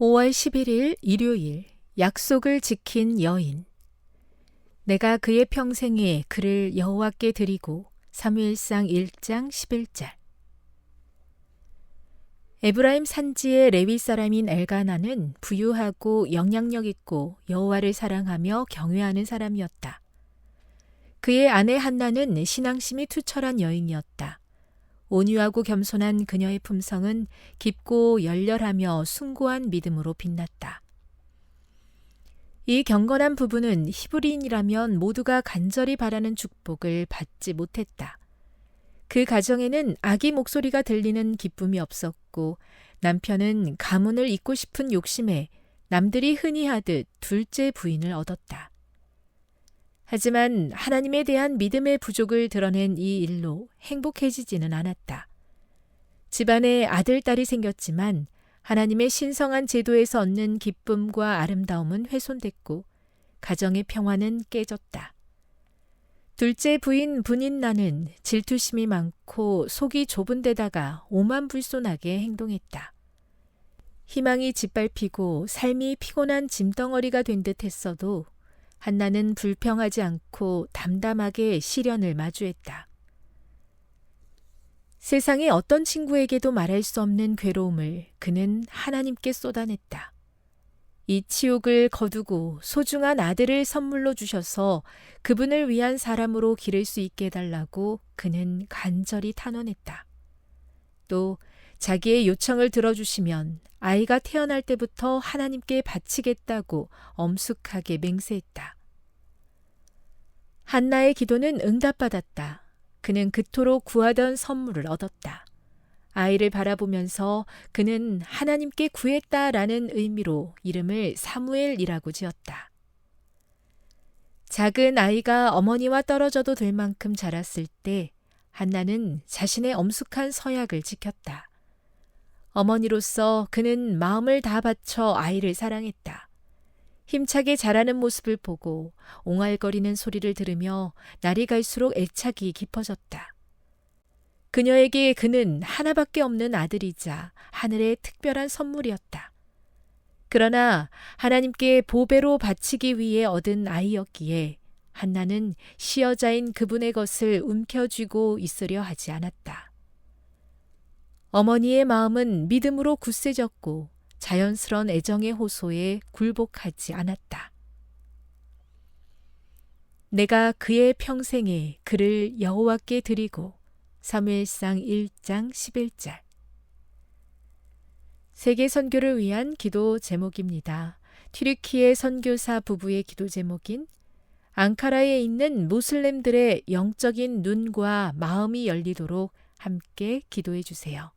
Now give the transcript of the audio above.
5월 11일 일요일 약속을 지킨 여인 내가 그의 평생에 그를 여호와께 드리고 사무엘상 1장 11절 에브라임 산지의 레위 사람인 엘가나는 부유하고 영향력 있고 여호와를 사랑하며 경외하는 사람이었다. 그의 아내 한나는 신앙심이 투철한 여인이었다. 온유하고 겸손한 그녀의 품성은 깊고 열렬하며 숭고한 믿음으로 빛났다. 이 경건한 부부는 히브리인이라면 모두가 간절히 바라는 축복을 받지 못했다. 그 가정에는 아기 목소리가 들리는 기쁨이 없었고 남편은 가문을 잇고 싶은 욕심에 남들이 흔히 하듯 둘째 부인을 얻었다. 하지만 하나님에 대한 믿음의 부족을 드러낸 이 일로 행복해지지는 않았다. 집안에 아들, 딸이 생겼지만 하나님의 신성한 제도에서 얻는 기쁨과 아름다움은 훼손됐고 가정의 평화는 깨졌다. 둘째 부인 분인나는 질투심이 많고 속이 좁은 데다가 오만불손하게 행동했다. 희망이 짓밟히고 삶이 피곤한 짐덩어리가 된 듯 했어도 한나는 불평하지 않고 담담하게 시련을 마주했다. 세상의 어떤 친구에게도 말할 수 없는 괴로움을 그는 하나님께 쏟아냈다. 이 치욕을 거두고 소중한 아들을 선물로 주셔서 그분을 위한 사람으로 기를 수 있게 해달라고 그는 간절히 탄원했다. 또 자기의 요청을 들어주시면 아이가 태어날 때부터 하나님께 바치겠다고 엄숙하게 맹세했다. 한나의 기도는 응답받았다. 그는 그토록 구하던 선물을 얻었다. 아이를 바라보면서 그는 하나님께 구했다라는 의미로 이름을 사무엘이라고 지었다. 작은 아이가 어머니와 떨어져도 될 만큼 자랐을 때 한나는 자신의 엄숙한 서약을 지켰다. 어머니로서 그는 마음을 다 바쳐 아이를 사랑했다. 힘차게 자라는 모습을 보고 옹알거리는 소리를 들으며 날이 갈수록 애착이 깊어졌다. 그녀에게 그는 하나밖에 없는 아들이자 하늘의 특별한 선물이었다. 그러나 하나님께 보배로 바치기 위해 얻은 아이였기에 한나는 시여자인 그분의 것을 움켜쥐고 있으려 하지 않았다. 어머니의 마음은 믿음으로 굳세졌고 자연스런 애정의 호소에 굴복하지 않았다. 내가 그의 평생에 그를 여호와께 드리고 사무엘상 1장 11절 세계 선교를 위한 기도 제목입니다. 튀르키의 선교사 부부의 기도 제목인 앙카라에 있는 무슬림들의 영적인 눈과 마음이 열리도록 함께 기도해 주세요.